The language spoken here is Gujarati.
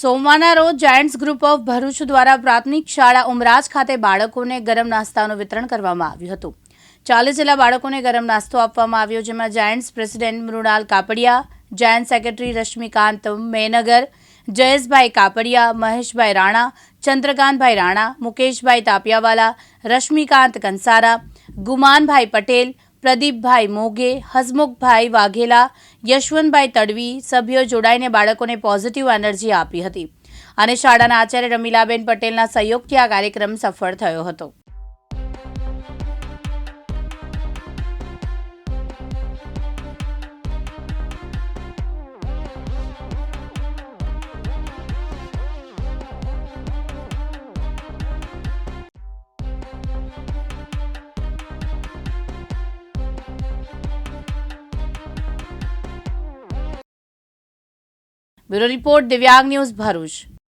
સોમવારના રોજ જાયન્ટ્સ ગ્રુપ ઓફ ભરૂચ દ્વારા પ્રાથમિક શાળા ઉમરાજ ખાતે બાળકોને ગરમ નાસ્તાનું વિતરણ કરવામાં આવ્યું હતું ચાલીસ જેટલા બાળકોને ગરમ નાસ્તો આપવામાં આવ્યો જેમાં Giants president Mrunal Kapadia giant secretary Rashmikant મેનગર Jayeshbhai Kapadia મહેશભાઈ રાણા ચંદ્રકાંતભાઈ રાણા મુકેશભાઈ તાપિયાવાલા રશ્મિકાંત કંસારા ગુમાનભાઈ પટેલ પ્રદીપભાઈ મોગે હસમુખભાઈ વાઘેલા યશવંતભાઈ તડવી સભ્યો જોડાઈને બાળકોને પોઝિટિવ એનર્જી આપી હતી અને શાળાના આચાર્ય રમીલાબેન પટેલના સહયોગથી આ કાર્યક્રમ સફળ થયો હતો bureau report Divyang news Bharuch